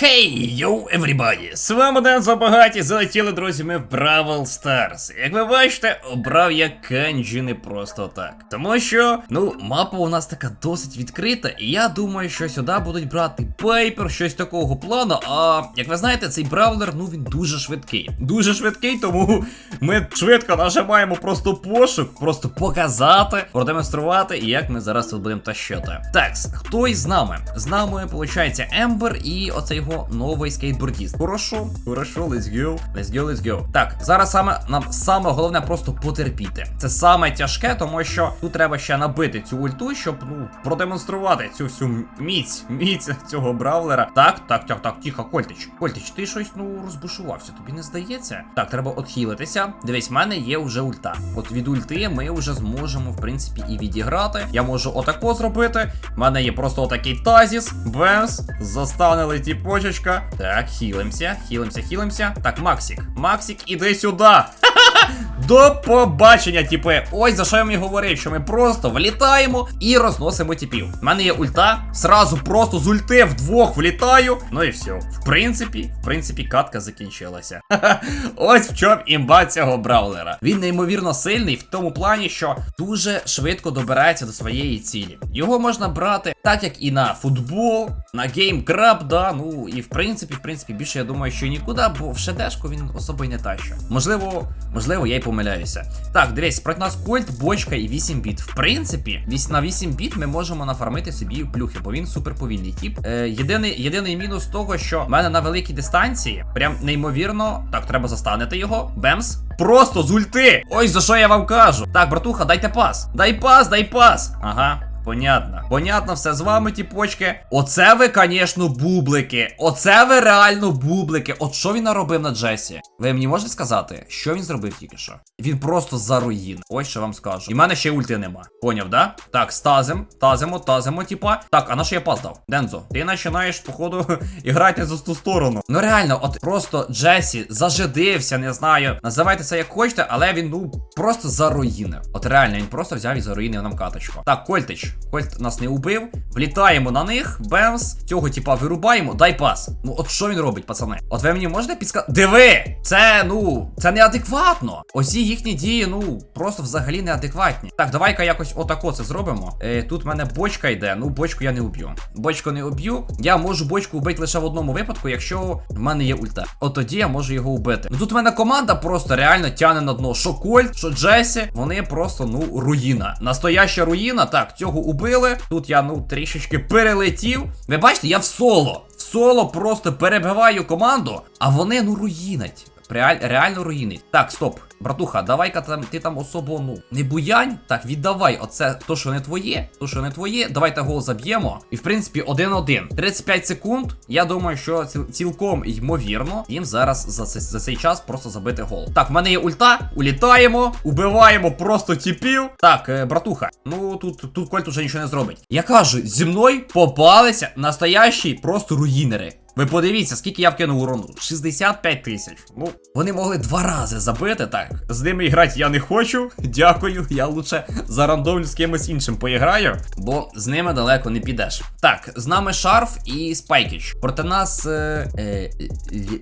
Хей, йоу, everybody! З вами Ден Забагаті, залетіли, друзі, ми в Бравл Старс. Як ви бачите, обрав я канджі не просто так. Тому що, ну, мапа у нас така досить відкрита, і я думаю, що сюди будуть брати Пайпер, щось такого плану. А як ви знаєте, цей бравлер, ну він дуже швидкий. Дуже швидкий, тому ми швидко нажимаємо просто пошук, просто показати, продемонструвати, як ми зараз тут будемо тащити. Так, хто із нами? З нами, виходить, Ембер і оцей його новий скейтбордіст. Хорошо, хорошо, let's go. Let's go, let's go. Так, зараз саме нам саме головне просто потерпіти. Це саме тяжке, тому що тут треба ще набити цю ульту, щоб ну продемонструвати цю всю міць, міць цього бравлера. Так, так, так, так, тихо, Кольтич. Кольтич, ти щось ну розбушувався, тобі не здається? Так, треба отхилитися. Дивись, в мене є вже ульта. От від ульти ми вже зможемо, в принципі, і відіграти. Я можу отако зробити. У мене є просто отакий тазіс. Бемс. Застанили ті почечка. Так, хилимся, хилимся, хилимся. Так, Максик. Максик, іди сюди. До побачення, типи. Ось за що я вам говорив, що ми просто влітаємо і розносимо типів. У мене є ульта, сразу просто з ульти вдвох влітаю. Ну і все. В принципі, в принципі, катка закінчилася. Ось в чому імба цього браулера. Він неймовірно сильний в тому плані, що дуже швидко добирається до своєї цілі. Його можна брати так, як і на футбол, на геймкраб, да. Ну і в принципі, в принципі, більше я думаю, що нікуди, бо в шедешку він особо й не тащить. Можливо, можливо, я й помиляюся. Так, дивись, проти нас Кольт, бочка і 8 біт. В принципі, на 8 біт ми можемо нафармити собі плюхи, бо він суперповільний тип. Е, єдиний, єдиний мінус того, що в мене на великій дистанції, прям неймовірно, так, треба застанити його. Бемс. Просто з ульти. Ось за що я вам кажу. Так, братуха, дайте пас. Дай пас, дай пас. Ага. Понятно. Понятно, все з вами, ті почки. Оце ви, звісно, бублики. Оце ви реально бублики. От що він наробив на Джесі? Ви мені можете сказати, що він зробив тільки що? Він просто заруїн. Ось що вам скажу. І в мене ще ульти нема. Поняв, да? Так, стазим, тазимо, тазимо, типа. Так, а на що я пас дав? Дензо, ти починаєш, походу, іграти за ту сторону. Ну реально, от просто Джесі зажидився, не знаю. Називайте це як хочете, але він, ну, просто заруїнив. От реально, він просто взяв і заруїнив нам каточку. Так, Кольтич. Кольт нас не убив. Влітаємо на них. Бемс. Цього типа вирубаємо. Дай пас. Ну, от що він робить, пацани? От ви мені можете підсказати? Диви! Це, ну, це неадекватно. Осі їхні дії, ну, просто взагалі неадекватні. Так, давай-ка якось отако це зробимо. Е, тут в мене бочка йде. Ну, бочку я не уб'ю. Бочку не уб'ю. Я можу бочку вбити лише в одному випадку, якщо в мене є ульта. От тоді я можу його вбити. Ну тут в мене команда просто реально тяне на дно. Що Кольт, що Джесі, вони просто, ну, руїна. Настояща руїна. Так, цього убили. Тут я, ну, трішечки перелетів. Ви бачите, я в соло. В соло просто перебиваю команду, а вони, ну, руїнать. Реаль, реально руїнить. Так, стоп. Братуха, давай-ка там ти там особо, ну, не буянь. Так, віддавай. Оце то, що не твоє, то, що не твоє. Давайте гол заб'ємо. І в принципі, 1-1. 35 секунд. Я думаю, що цілком ймовірно їм зараз за, цей- за цей час просто забити гол. Так, в мене є ульта. Улітаємо, убиваємо просто тіпів. Так, е, братуха, ну тут, тут Кольт уже нічого не зробить. Я кажу, зі мною попалися настоящі просто руїнери. Ви подивіться, скільки я вкинув урону. 65 тисяч. Ну, вони могли два рази забити. Так, з ними грати я не хочу. Дякую. Я лучше зарандомлю з кимось іншим поіграю, бо з ними далеко не підеш. Так, з нами шарф і спайкіч. Проти нас е, е,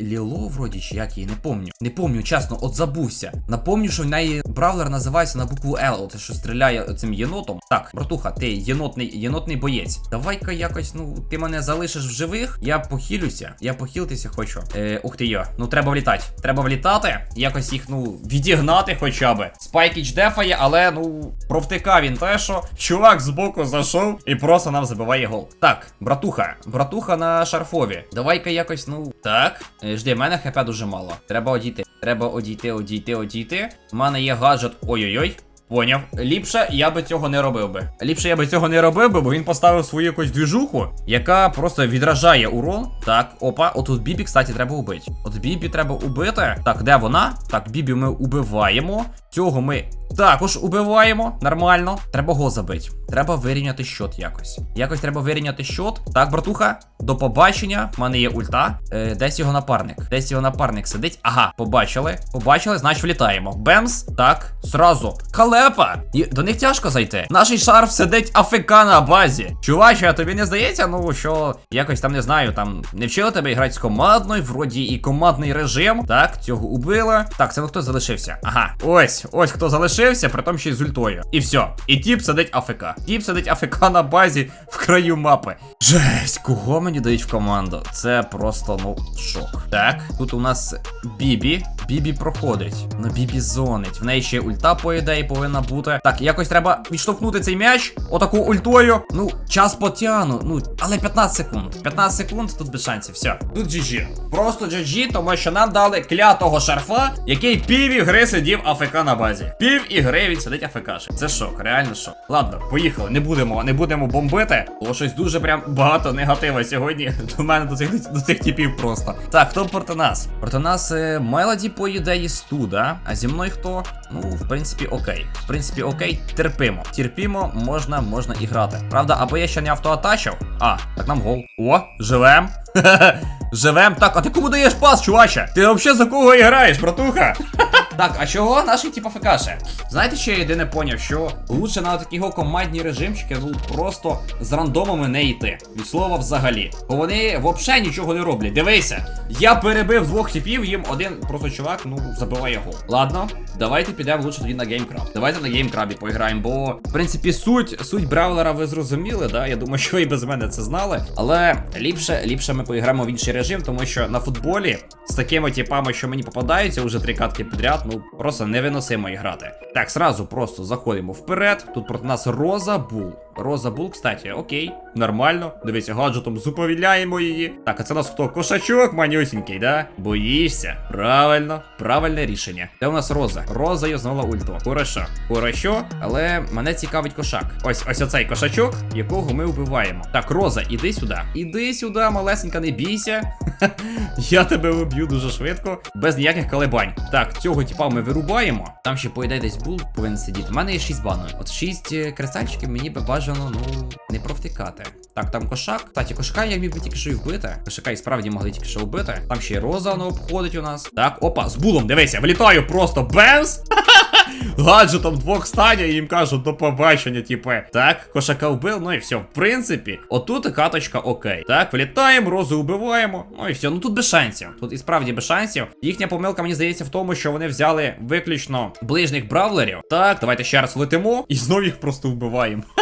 Ліло, вроді, чи як її, не помню. Не помню, чесно, от забувся. Напомню, що в неї бравлер називається на букву L, от що стріляє цим єнотом. Так, братуха, ти єнотний, єнотний боєць. Давай-ка якось, ну, ти мене залишиш в живих, я похилюся, я похилитися хочу. Е, ух ти йо, ну треба влітати. Треба влітати, якось їх, ну, відігнати хоча би. Спайкіч дефає, але, ну, провтикав він те, що чувак збоку зайшов і просто нам забиває гол. Так, братуха, братуха на шарфові. Давай-ка якось, ну. Так. Е, Жди, в мене хп дуже мало. Треба одійти. Треба одійти, одійти, одійти. У мене є гаджет. Ой-ой-ой. Поняв. Ліпше я би цього не робив би. Ліпше я би цього не робив би, бо він поставив свою якусь двіжуху, яка просто відражає урон. Так, опа, отут Бібі, кстати, треба убити. От Бібі треба убити. Так, де вона? Так, Бібі ми убиваємо. Цього ми також убиваємо. Нормально. Треба гол забити. Треба вирівняти щот якось. Якось треба вирівняти щот. Так, братуха, до побачення. В мене є ульта. Е, десь його напарник. Десь його напарник сидить. Ага, побачили. Побачили, значить влітаємо. Бемс. Так, зразу. Халепа! І до них тяжко зайти. Наш шарф сидить АФК на базі. Чуваче, а тобі не здається, ну що якось там не знаю, там не вчили тебе грати з командною, вроді і командний режим. Так, цього убила. Так, це хто залишився? Ага, ось, ось хто залишився, при тому ще й з ультою. І все. І тіп сидить АФК. Тіп сидить АФК на базі в краю мапи. Жесть, кого мені дають в команду? Це просто, ну, шок. Так, тут у нас Бібі. Бібі проходить. Ну, Бібі зонить. В неї ще ульта, по ідеї, повинна бути. Так, якось треба відштовхнути цей м'яч. Отаку ультою. Ну, час потягну. Ну, але 15 секунд. 15 секунд, тут без шансів. Все. Тут GG. Просто GG, тому що нам дали клятого шарфа, який пів ігри сидів АФК на базі. Пів ігри він сидить АФК. Це шок, реально шок. Ладно, поїхали. Не будемо, не будемо бомбити. Бо щось дуже прям багато негатива сьогодні. До мене до цих до цих типів просто. Так, хто проти нас? Проти нас е, Мелоді по сту, да? А зі мною хто? Ну, в принципі, окей. В принципі, окей, терпимо. Терпімо, можна, можна і грати. Правда, або я ще не автоатачив. А, так нам гол. О, живем. Живем. Так, а ти кому даєш пас, чуваче? Ти взагалі за кого граєш, братуха? Так, а чого наші типа ФКші? Знаєте, що я єдине поняв, що лучше на такі його командні режимчики, ну просто з рандомами не йти. Від слова взагалі. Бо вони взагалі нічого не роблять. Дивися, я перебив двох типів, їм один просто чувак, ну, забиває гол. Ладно, давайте підемо лучше тоді на геймкраб. Давайте на геймкрабі поіграємо, бо в принципі суть суть браулера ви зрозуміли, да? Я думаю, що і без мене це знали. Але ліпше, ліпше ми поіграємо в інший режим, тому що на футболі з такими типами, що мені попадаються уже три катки підряд, ну просто невиносимо і грати. Так, сразу просто заходимо вперед. Тут проти нас Роза Бул. Роза Бул, кстати, окей, нормально. Дивіться, гаджетом зуповіляємо її. Так, а це у нас хто? Кошачок манюсінький, да? Боїшся? Правильно, правильне рішення. Де у нас Роза? Роза юзнула ульту. Хорошо. Хорошо, але мене цікавить кошак. Ось ось оцей кошачок, якого ми вбиваємо. Так, Роза, іди сюди. Іди сюди, малесенька, не бійся. Я тебе уб'ю дуже швидко, без ніяких колебань. Так, цього типа ми вирубаємо. Там ще, по ідеї, десь бул повинен сидіти. У мене є 6 банок. От 6 кристальчиків мені би бажано, ну, не провтикати. Так, там кошак. Кстати, кошака я міг би тільки що і вбити. Кошака і справді могли тільки що вбити. Там ще й роза воно обходить у нас. Так, опа, з булом, дивися, влітаю просто бемс. гаджетом двох станя і їм кажуть до побачення, типи. Так, кошака вбив, ну і все. В принципі, отут каточка окей. Так, влітаємо, розу убиваємо. Ну і все. Ну тут без шансів. Тут і справді без шансів. Їхня помилка, мені здається, в тому, що вони взяли виключно ближніх бравлерів. Так, давайте ще раз летимо і знов їх просто вбиваємо.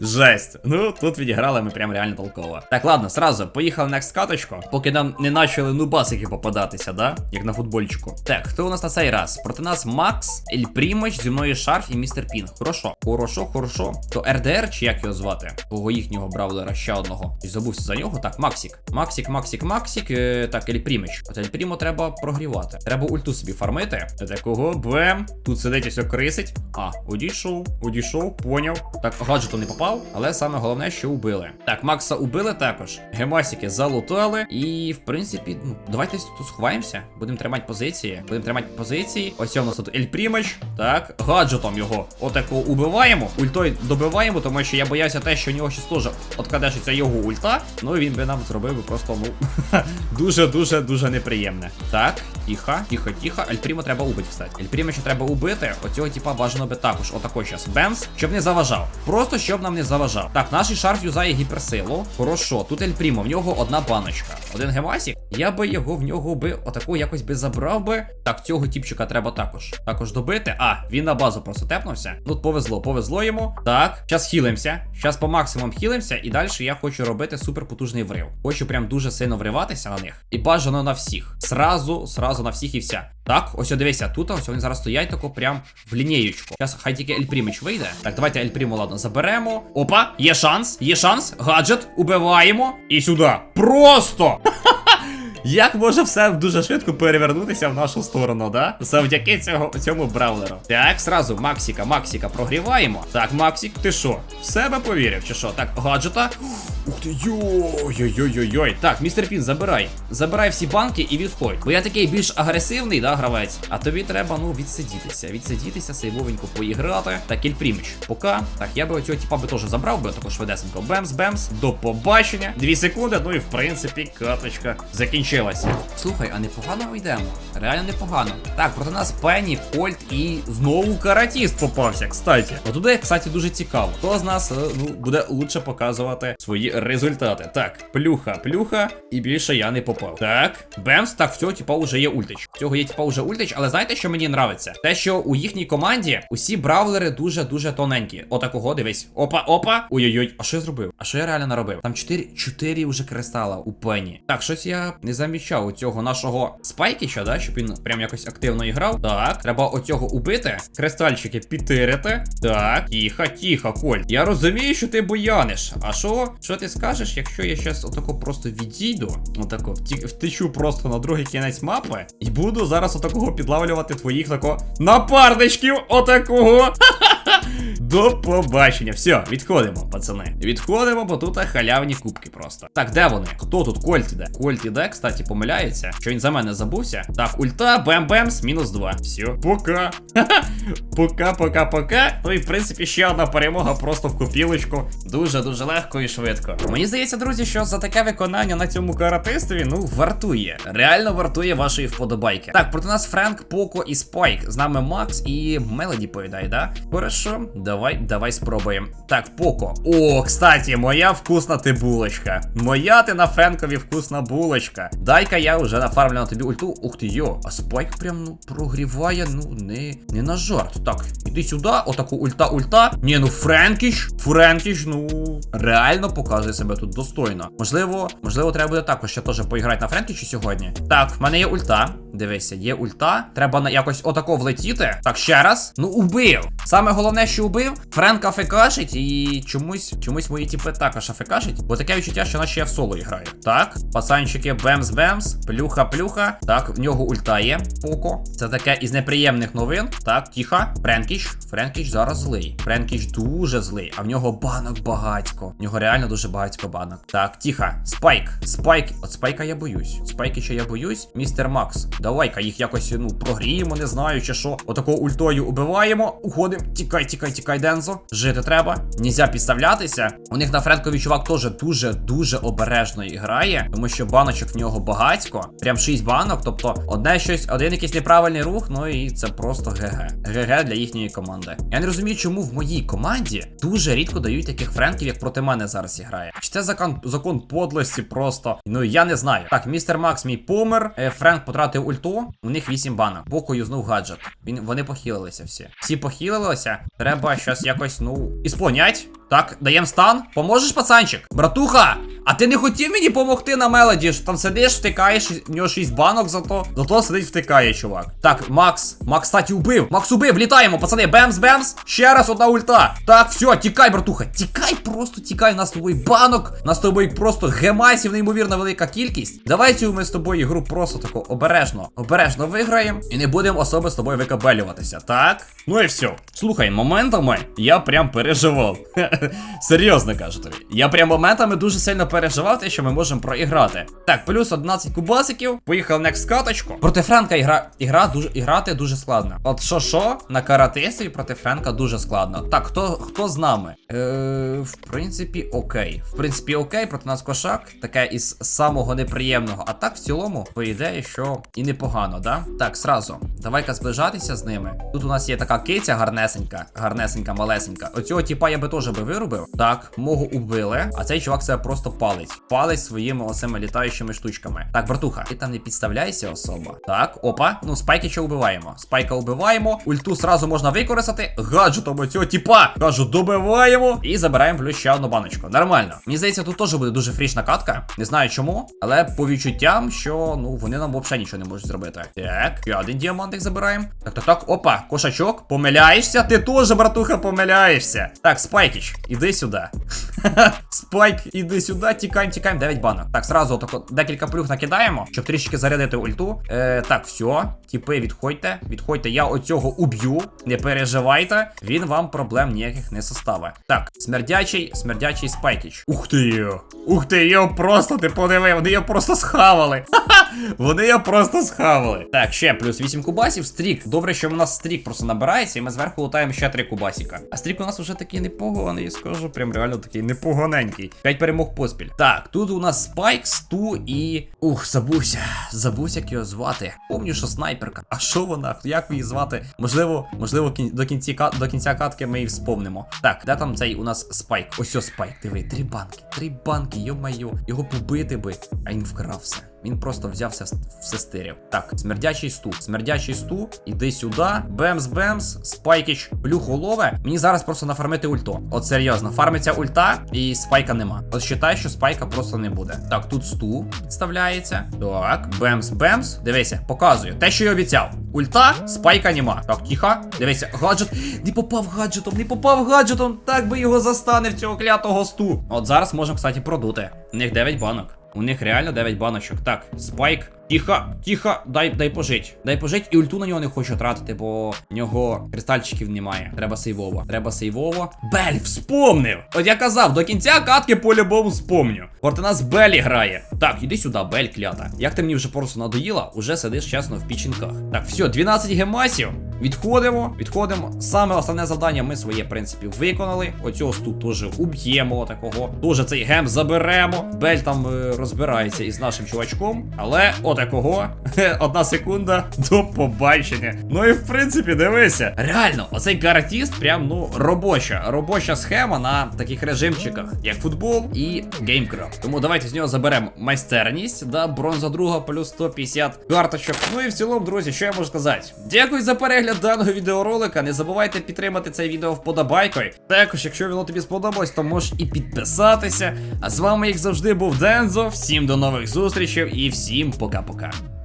Жесть. Ну, тут відіграли ми прям реально толково. Так, ладно, сразу поїхали на каточку, поки нам не почали нубасики попадатися, да? Як на футбольчику. Так, хто у нас на цей раз? Проти нас Макс, Ель Примач, зі мною Шарф і містер Пінг. Хорошо, хорошо, хорошо. То РДР, чи як його звати? Того їхнього бравлера ще одного. І забувся за нього. Так, Максик. Максик, Максик, Максик. Е, так, Ель Примач. От Ель Прімо треба прогрівати. Треба ульту собі фармити. Такого бем. Тут сидить ось крисить. А, одійшов, одійшов, поняв. Так, гаджету не попав, але саме головне, що убили. Так, Макса убили також. Гемасики залутали. І, в принципі, ну, давайте тут сховаємося. Будемо тримати позиції. Будемо тримати позиції. Ось у нас тут Ель Примач. Так, гаджетом його отако убиваємо. Ультою добиваємо, тому що я боявся те, що у нього щось теж откадешиться його ульта. Ну він би нам зробив би просто, ну, дуже-дуже дуже неприємне. Так, тихо, тихо, тихо. Ель Прімо треба убити, кстати. Ель ще треба убити. Оцього типа бажано би також. Отако щас. Бемс, щоб не заважав. Просто щоб нам не заважав. Так, наш шарф юзає гіперсилу. Хорошо, тут Ель Прімо, в нього одна баночка. Один гемасік. Я би його в нього би отако якось би забрав би. Так, цього тіпчика треба також. Також добити. А, він на базу просто тепнувся. Тут повезло, повезло йому. Так, зараз хілимося. Зараз по максимум хілимося. І далі я хочу робити суперпотужний врив. Хочу прям дуже сильно вриватися на них. І бажано на всіх. Сразу, сразу на всіх і вся. Так, ось дивися, тут ось вони зараз стоять тако прям в лінієчку. Зараз хай тільки Ель Приміч вийде. Так, давайте Ель Приму, ладно, заберемо. Опа, є шанс, є шанс. Гаджет, убиваємо. І сюди. Просто! Як може все дуже швидко перевернутися в нашу сторону, да? Завдяки цього цьому бравлеру. Так, сразу Максіка, Максіка прогріваємо. Так, Максік, ти що? В себе повірив, чи що? Так, гаджета. Ух ти, йой-йой-йой-йой. Так, містер Пін, забирай. Забирай всі банки і відходь. Бо я такий більш агресивний, да, гравець. А тобі треба, ну, відсидітися. Відсидітися, сейвовенько поіграти. Так, кільпріміч. Пока. Так, я би оцього типа би теж забрав би також швидесенько. Бемс, бемс. До побачення. Дві секунди, ну і в принципі каточка закінчилася. Слухай, а непогано ми йдемо. Реально непогано. Так, проти нас Пенні, Кольт і знову каратіст попався, кстати. Отуди, кстати, дуже цікаво. Хто з нас е, ну, буде лучше показувати свої результати? Так, плюха, плюха, і більше я не попав. Так, Бемс, так, всього, типа, вже є ультич. Всього є, типа, вже ультич, але знаєте, що мені нравиться? Те, що у їхній команді усі бравлери дуже-дуже тоненькі. Отакого, дивись. Опа, опа. Ой-ой-ой, а що я зробив? А що я реально наробив? Там 4, 4 вже кристала у пені. Так, щось я не замічав у цього нашого спайкіча, да, щоб він прям якось активно іграв. Так, треба оцього убити. Кристальчики підтирити. Так, тихо, тихо, Коль. Я розумію, що ти буяниш. А що? Що ти скажеш, якщо я щас отако просто відійду? Отако, втечу просто на другий кінець мапи і буду зараз отакого підлавлювати твоїх тако напарничків отакого. До побачення. Все, відходимо, пацани. Відходимо, бо тут халявні кубки просто. Так, де вони? Хто тут? Кольт іде? Кольт іде, кстати, помиляється. Що він за мене забувся? Так, ульта, бем-бемс, мінус 2. Все, пока. Пока, пока, пока. Ну і в принципі ще одна перемога просто в копілочку. Дуже-дуже легко і швидко. Мені здається, друзі, що за таке виконання на цьому каратистові, ну, вартує. Реально вартує вашої вподобайки. Так, проти нас Френк, Поко і Спайк. З нами Макс і Мелоді поїдає, да? Хорошо, давай, давай спробуємо. Так, Поко. О, кстати, моя вкусна ти булочка. Моя ти на Френкові вкусна булочка. Дай-ка я вже нафармлю на тобі ульту. Ух ти йо, а Спайк прям ну прогріває, ну не, не на жарт. Так, іди сюди, отаку ульта-ульта. Ні, ну Френкіч, Френкіч, ну реально показує себе тут достойно. Можливо, можливо, треба буде також ще теж поіграти на Френкічі сьогодні. Так, в мене є ульта. Дивися, є ульта. Треба на якось отако влетіти. Так, ще раз. Ну, убив. Саме головне, що убив. Френк афекашить і чомусь, чомусь мої тіпи також афекашить. Бо таке відчуття, що наче я в соло граю. Так, пацанчики, бемс-бемс, плюха-плюха. Так, в нього ульта є. Поко. Це таке із неприємних новин. Так, тихо. Френкіч. Френкіч зараз злий. Френкіч дуже злий. А в нього банок багатько. В нього реально дуже багатько банок. Так, тихо. Спайк. Спайк. От спайка я боюсь. Спайки ще я боюсь. Містер Макс. Давай-ка їх якось, ну, прогріємо, не знаю, чи що. Отако ультою убиваємо. Уходимо. Тікай, тікай, тікай, Дензо. Жити треба. Нельзя підставлятися. У них на Френкові чувак теж дуже-дуже обережно грає, тому що баночок в нього багатько. Прям 6 банок. Тобто, одне щось, один якийсь неправильний рух, ну і це просто ГГ. ГГ для їхньої команди. Я не розумію, чому в моїй команді дуже рідко дають таких френків, як проти мене зараз грає. Чи це закон, закон подлості просто? Ну я не знаю. Так, містер Макс мій помер. Е, Френк потратив ульту. У них 8 банок. Боку юзнув гаджет. Він, вони похилилися всі. Всі похилилися. Треба щось якось, ну, ісполнять. Так, даєм стан. Поможеш, пацанчик? Братуха! А ти не хотів мені допомогти на мелоді? Там сидиш, втикаєш, в нього 6 банок, зато зато сидить, втикає, чувак. Так, Макс. Макс, кстати, убив. Макс убив, літаємо, пацани. Бемс, бемс. Ще раз одна ульта. Так, все, тікай, братуха. Тікай, просто тікай. У нас з тобою банок. У нас з тобою просто гемайсів, неймовірно велика кількість. Давай ми з тобою ігру просто тако обережно, обережно виграємо. І не будемо особо з тобою викабелюватися. Так? Ну і все. Слухай, моментами я прям переживав. Серйозно кажу тобі. Я прям моментами дуже сильно переживав те, що ми можемо проіграти. Так, плюс 11 кубасиків. Поїхав next каточку. Проти Френка ігра, ігра дуже, іграти дуже складно. От що що, на каратисті проти Френка дуже складно. Так, хто, хто з нами? Е, в принципі, окей. В принципі, окей, проти нас кошак. Таке із самого неприємного. А так, в цілому, по ідеї, що і непогано, да? Так, сразу. Давай-ка зближатися з ними. Тут у нас є така киця гарнесенька, гарнесенька, малесенька. Оцього типа я би теж би вирубив. Так, мого убили, а цей чувак себе просто палить. Палить своїми оцими літаючими штучками. Так, братуха, ти там не підставляйся особа. Так, опа. Ну, спайки ще убиваємо. Спайка убиваємо. Ульту сразу можна використати. Гаджетом оцього типа. Кажу, добиваємо. І забираємо плюс ще одну баночку. Нормально. Мені здається, тут теж буде дуже фрішна катка. Не знаю чому, але по відчуттям, що ну вони нам взагалі нічого не можуть зробити. Так, ще один діамант. діамантик забираємо. Так, так, так, опа, кошачок, помиляєшся? Ти теж, братуха, помиляєшся. Так, Спайкіч, іди сюди. Спайк, іди сюди, тікаємо, тікаємо. 9 банок. Так, сразу отако декілька плюх накидаємо, щоб трішки зарядити ульту. Е, так, все, тіпи, відходьте, відходьте, я оцього уб'ю. Не переживайте, він вам проблем ніяких не составить. Так, смердячий, смердячий спайкіч. Ух ти! Ух ти, його просто ти подиви, вони його просто схавали. Вони його просто схавали. Так, ще плюс 8 кубасів. Стрік. Добре, що в нас стрік просто набирається, і ми зверху лутаємо ще 3 кубасіка. А стрік у нас вже такий непоганий, скажу, прям реально такий непоганенький. 5 перемог поспіль. Так, тут у нас Спайк, Сту і. Ух, забувся. Забувся, як його звати. Помню, що снайперка. А що вона? Як її звати? Можливо, можливо, до кінці до кінця катки ми її вспомнимо. Так, де там цей у нас спайк? Ось о спайк. Диви, три банки, три банки, йо-майо. Його побити би, а він вкрав все. Він просто взявся все стирів. Так, смердячий сту. Смердячий сту. Іди сюди. Бемс-бемс. Спайкіч плюхолове. Мені зараз просто нафармити ульто. От серйозно, фармиться ульта і спайка нема. От считай, що спайка просто не буде. Так, тут сту підставляється. Так, бемс-бемс. Дивися, показую. Те, що я обіцяв. Ульта, спайка нема. Так, тихо. Дивися, гаджет. Не попав гаджетом, не попав гаджетом. Так би його застане в цього клятого сту. От зараз можемо, кстати, продути. У них 9 банок. У них реально 9 баночок. Так, спайк. Тихо, тихо, дай дай пожить. Дай пожить і ульту на нього не хочу тратити, бо в нього кристальчиків немає. Треба сейвово. Треба сейвово. Бель, вспомнив! От я казав, до кінця катки по-любому вспомню. Проти нас Белі грає. Так, іди сюди, Бель клята. Як ти мені вже просто надоїла, уже сидиш чесно в пічінках. Так, все, 12 гемасів. Відходимо, відходимо. Саме основне завдання ми своє, в принципі, виконали. Оцього тут теж уб'ємо такого. Дуже цей гем заберемо. Бель там е, розбирається із нашим чувачком. Але отакого. Одна секунда до побачення. Ну і в принципі, дивися. Реально, оцей каратіст прям ну робоча. Робоча схема на таких режимчиках, як футбол і геймкрафт. Тому давайте з нього заберемо майстерність, да, бронза друга плюс 150 карточок. Ну і в цілому, друзі, що я можу сказати? Дякую за перегляд даного відеоролика. Не забувайте підтримати це відео вподобайкою. Також, якщо воно тобі сподобалось, то можеш і підписатися. А з вами, як завжди, був Дензо. Всім до нових зустрічей і всім пока-пока.